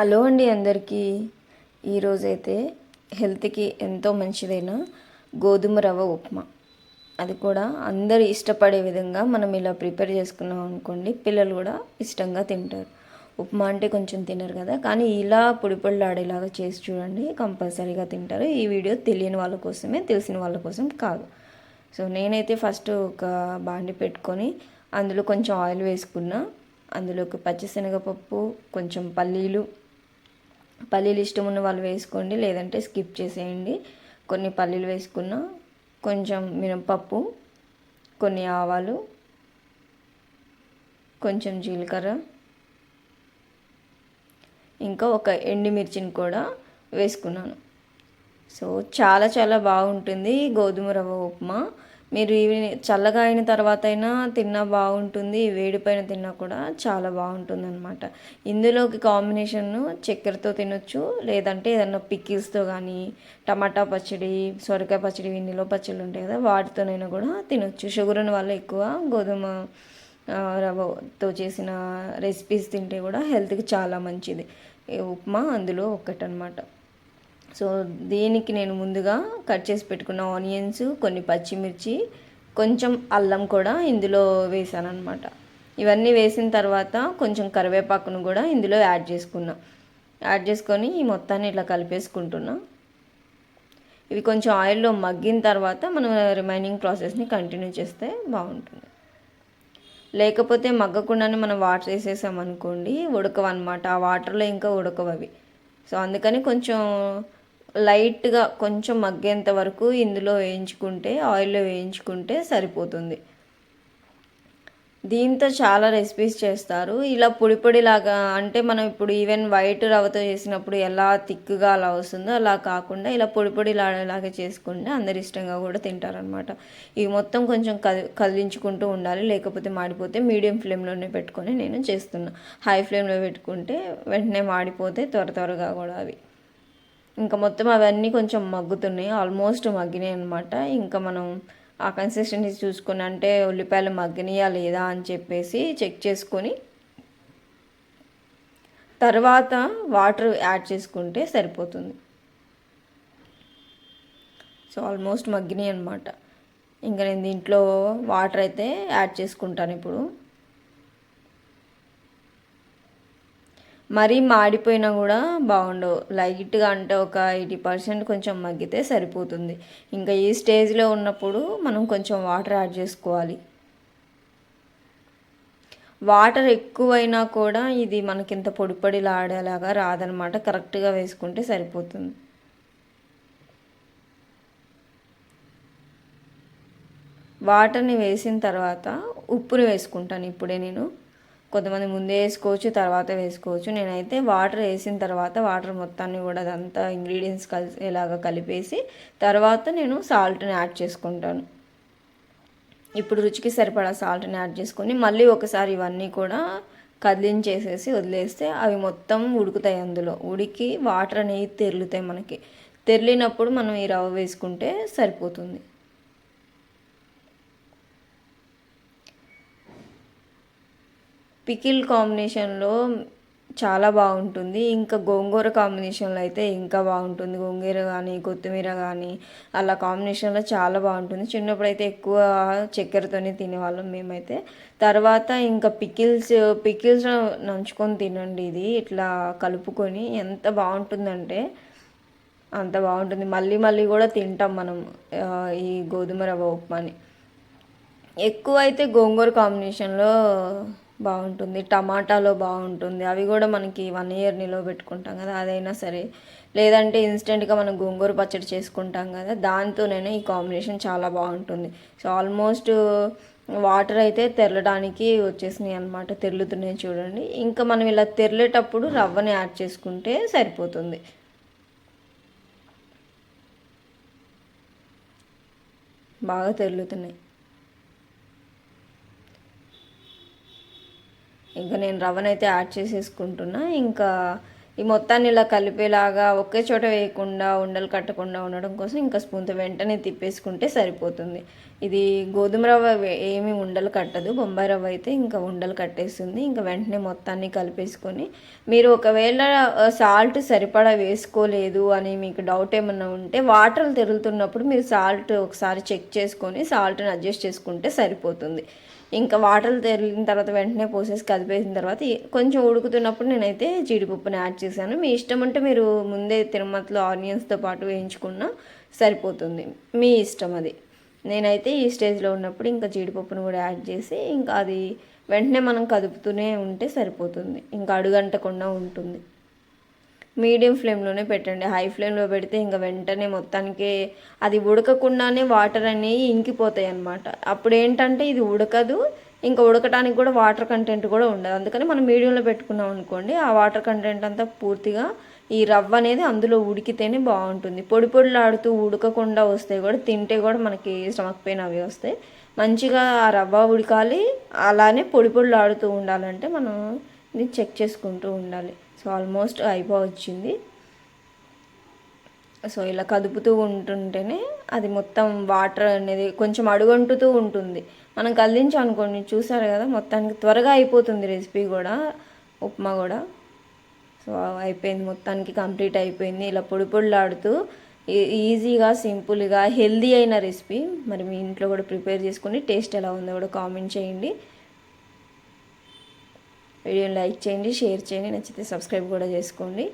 Hello అండి అందరికీ. ఈరోజైతే హెల్త్కి ఎంతో మంచిదైన గోధుమ రవ్వ ఉప్మా. అది కూడా అందరు ఇష్టపడే విధంగా మనం ఇలా ప్రిపేర్ చేసుకున్నాం అనుకోండి పిల్లలు కూడా ఇష్టంగా తింటారు. ఉప్మా అంటే కొంచెం తినరు కదా. కానీ ఇలా పొడి పొడిలాడేలాగా చేసి చూడండి కంపల్సరీగా తింటారు. ఈ వీడియో తెలియని వాళ్ళ కోసమే తెలిసిన వాళ్ళ కోసం కాదు. సో నేనైతే ఫస్ట్ ఒక బాండి పెట్టుకొని అందులో కొంచెం ఆయిల్ వేసుకున్నా. అందులోకి పచ్చిశనగపప్పు కొంచెం పల్లీలు పల్లీలు ఇష్టం ఉన్న వాళ్ళు వేసుకోండి లేదంటే స్కిప్ చేసేయండి. కొన్ని పల్లీలు వేసుకున్న కొంచెం మినపప్పు కొన్ని ఆవాలు కొంచెం జీలకర్ర ఇంకా ఒక ఎండుమిర్చిని కూడా వేసుకున్నాను. సో చాలా చాలా బాగుంటుంది గోధుమ రవ్వ ఉప్మా. మీరు ఇవి చల్లగా అయిన తర్వాత అయినా తిన్నా బాగుంటుంది వేడిపైన తిన్నా కూడా చాలా బాగుంటుంది అనమాట ఇందులోకి కాంబినేషన్ చక్కెరతో తినొచ్చు లేదంటే ఏదన్నా పికిల్స్తో కానీ టమాటా పచ్చడి సొరకాయ పచ్చడి నిల్వ పచ్చళ్ళు ఉంటాయి కదా వాటితోనైనా కూడా తినొచ్చు. షుగర్ ఉన్న వాళ్ళు ఎక్కువ గోధుమ రవ్వతో చేసిన రెసిపీస్ తింటే కూడా హెల్త్కి చాలా మంచిది. ఉప్మా అందులో ఒకటనమాట సో దీనికి నేను ముందుగా కట్ చేసి పెట్టుకున్న ఆనియన్స్ కొన్ని పచ్చిమిర్చి కొంచెం అల్లం కూడా ఇందులో వేసాను అనమాట ఇవన్నీ వేసిన తర్వాత కొంచెం కరివేపాకును కూడా ఇందులో యాడ్ చేసుకున్నా. యాడ్ చేసుకొని ఈ మొత్తాన్ని ఇట్లా కలిపేసుకుంటున్నా. ఇవి కొంచెం ఆయిల్లో మగ్గిన తర్వాత మనం రిమైనింగ్ ప్రాసెస్ని కంటిన్యూ చేస్తే బాగుంటుంది. లేకపోతే మగ్గకుండానే మనం వాటర్ వేసేసాం అనుకోండి ఉడకవన్నమాట. ఆ వాటర్లో ఇంకా ఉడకవు అవి. సో అందుకని కొంచెం లైట్గా కొంచెం మగ్గేంత వరకు ఇందులో వేయించుకుంటే ఆయిల్లో వేయించుకుంటే సరిపోతుంది. దీంతో చాలా రెసిపీస్ చేస్తారు. ఇలా పొడి పొడిలాగా అంటే మనం ఇప్పుడు ఈవెన్ వైట్ రవ్వతో చేసినప్పుడు ఎలా థిక్గా అలా వస్తుందో అలా కాకుండా ఇలా పొడి పొడిలాగా చేసుకుంటే అందరు ఇష్టంగా కూడా తింటారనమాట ఇవి మొత్తం కొంచెం కది కదిలించుకుంటూ ఉండాలి లేకపోతే మాడిపోతే మీడియం ఫ్లేమ్లోనే పెట్టుకొని నేను చేస్తున్నా. హై ఫ్లేమ్లో పెట్టుకుంటే వెంటనే మాడిపోతే త్వర త్వరగా కూడా అవి. ఇంకా మొత్తం అవన్నీ కొంచెం మగ్గుతున్నాయి ఆల్మోస్ట్ మగ్గినాయి అనమాట ఇంకా మనం ఆ కన్సిస్టెన్సీ చూసుకొని అంటే ఉల్లిపాయలు మగ్గినాయా లేదా అని చెప్పేసి చెక్ చేసుకొని తర్వాత వాటర్ యాడ్ చేసుకుంటే సరిపోతుంది. సో ఆల్మోస్ట్ మగ్గినాయి అనమాట ఇంకా నేను దీంట్లో వాటర్ అయితే యాడ్ చేసుకుంటాను ఇప్పుడు. మరీ మాడిపోయినా కూడా బాగుండవు. లైట్గా అంటే ఒక ఎయిటీ పర్సెంట్ కొంచెం మగ్గితే సరిపోతుంది. ఇంకా ఈ స్టేజ్లో ఉన్నప్పుడు మనం కొంచెం వాటర్ యాడ్ చేసుకోవాలి. వాటర్ ఎక్కువైనా కూడా ఇది మనకి ఇంత పొడి పొడిలాడేలాగా రాదనమాట. కరెక్ట్గా వేసుకుంటే సరిపోతుంది. వాటర్ని వేసిన తర్వాత ఉప్పుని వేసుకుంటాను ఇప్పుడే నేను. కొంతమంది ముందే వేసుకోవచ్చు తర్వాత వేసుకోవచ్చు. నేనైతే వాటర్ వేసిన తర్వాత వాటర్ మొత్తాన్ని కూడా అదంతా ఇంగ్రీడియంట్స్ కలిసి ఇలాగ కలిపేసి తర్వాత నేను సాల్ట్ని యాడ్ చేసుకుంటాను. ఇప్పుడు రుచికి సరిపడా సాల్ట్ని యాడ్ చేసుకొని మళ్ళీ ఒకసారి ఇవన్నీ కూడా కదిలించేసేసి వదిలేస్తే అవి మొత్తం ఉడుకుతాయి అందులో. ఉడికి వాటర్ అనేవి తెరులుతాయి మనకి. తెరిలినప్పుడు మనం ఈ రవ్వ వేసుకుంటే సరిపోతుంది. పికిల్ కాంబినేషన్లో చాలా బాగుంటుంది. ఇంకా గోంగూర కాంబినేషన్లో అయితే ఇంకా బాగుంటుంది. గోంగూర కానీ కొత్తిమీర కానీ అలా కాంబినేషన్లో చాలా బాగుంటుంది. చిన్నప్పుడు అయితే ఎక్కువ చక్కెరతోనే తినేవాళ్ళం మేమైతే. తర్వాత ఇంకా పికిల్స్ పికిల్స్ నంచుకొని తినండి ఇది. ఇట్లా కలుపుకొని ఎంత బాగుంటుందంటే అంత బాగుంటుంది. మళ్ళీ మళ్ళీ కూడా తింటాం మనం ఈ గోధుమ రవ్వ ఉప్మాని. ఎక్కువ అయితే గోంగూర కాంబినేషన్లో బాగుంటుంది. టమాటాలో బాగుంటుంది. అవి కూడా మనకి వన్ ఇయర్ నిల్వ పెట్టుకుంటాం కదా అదైనా సరే. లేదంటే ఇన్స్టెంట్గా మనం గోంగూర పచ్చడి చేసుకుంటాం కదా దాంతోనైనా ఈ కాంబినేషన్ చాలా బాగుంటుంది. సో ఆల్మోస్ట్ వాటర్ అయితే తెరలడానికి వచ్చేసినాయి అనమాట తెరులుతున్నాయి చూడండి. ఇంకా మనం ఇలా తెరలేటప్పుడు రవ్వని యాడ్ చేసుకుంటే సరిపోతుంది. బాగా తెరులుతున్నాయి. ఇంకా నేను రవ్వనైతే యాడ్ చేసేసుకుంటున్నా. ఇంకా ఈ మొత్తాన్ని ఇలా కలిపేలాగా ఒకే చోట వేయకుండా ఉండలు కట్టకుండా ఉండడం కోసం ఇంకా స్పూన్తో వెంటనే తిప్పేసుకుంటే సరిపోతుంది. ఇది గోధుమ రవ్వ ఏమీ ఉండలు కట్టదు. బొంబాయి రవ్వ అయితే ఇంకా ఉండలు కట్టేస్తుంది. ఇంకా వెంటనే మొత్తాన్ని కలిపేసుకొని మీరు ఒకవేళ సాల్ట్ సరిపడా వేసుకోలేదు అని మీకు డౌట్ ఏమన్నా ఉంటే వాటర్ తిరుగుతున్నప్పుడు మీరు సాల్ట్ ఒకసారి చెక్ చేసుకొని సాల్ట్ని అడ్జస్ట్ చేసుకుంటే సరిపోతుంది. ఇంకా వాటర్ తెరిగిన తర్వాత వెంటనే పోసేసి కలిపేసిన తర్వాత కొంచెం ఉడుకుతున్నప్పుడు నేనైతే జీడిపప్పుని యాడ్ చేశాను. మీ ఇష్టం అంటే మీరు ముందే తిరుమతలో ఆనియన్స్తో పాటు వేయించుకున్నా సరిపోతుంది. మీ ఇష్టం అది. నేనైతే ఈ స్టేజ్లో ఉన్నప్పుడు ఇంకా జీడిపప్పును కూడా యాడ్ చేసి ఇంకా అది వెంటనే మనం కదుపుతూనే ఉంటే సరిపోతుంది. ఇంకా అడుగంటకుండా ఉంటుంది. మీడియం ఫ్లేమ్లోనే పెట్టండి. హై ఫ్లేమ్లో పెడితే ఇంకా వెంటనే మొత్తానికి అది ఉడకకుండానే వాటర్ అనేవి ఇంకిపోతాయి అన్నమాట అప్పుడు ఏంటంటే ఇది ఉడకదు. ఇంకా ఉడకటానికి కూడా వాటర్ కంటెంట్ కూడా ఉండదు. అందుకని మనం మీడియంలో పెట్టుకున్నాం అనుకోండి ఆ వాటర్ కంటెంట్ అంతా పూర్తిగా ఈ రవ్వ అనేది అందులో ఉడికితేనే బాగుంటుంది. పొడి పొడిలాడుతూ ఉడకకుండా వస్తే కూడా తింటే కూడా మనకి స్టమక్ పెయిన్ అవి వస్తాయి. మంచిగా ఆ రవ్వ ఉడకాలి. అలానే పొడి పొడిలాడుతూ ఉండాలంటే మనం ఇది చెక్ చేసుకుంటూ ఉండాలి. సో ఆల్మోస్ట్ అయిపోవచ్చింది సో ఇలా కదుపుతూ ఉంటుంటేనే అది మొత్తం వాటర్ అనేది కొంచెం అడుగంటుతూ ఉంటుంది. మనం కదిలించనుకోండి చూసారు కదా మొత్తానికి త్వరగా అయిపోతుంది రెసిపీ కూడా ఉప్మా కూడా. సో అయిపోయింది మొత్తానికి కంప్లీట్ అయిపోయింది. ఇలా పొడి పొడిలాడుతూ ఈ- ఈజీగా సింపుల్గా హెల్దీ అయిన రెసిపీ. మరి మీ ఇంట్లో కూడా ప్రిపేర్ చేసుకుని టేస్ట్ ఎలా ఉందో కూడా కామెంట్ చేయండి. వీడియోని లైక్ చేయండి షేర్ చేయండి నచ్చితే సబ్స్క్రైబ్ కూడా చేసుకోండి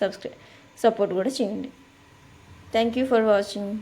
సబ్స్క్రైబ్ సపోర్ట్ కూడా చేయండి. Thank you for watching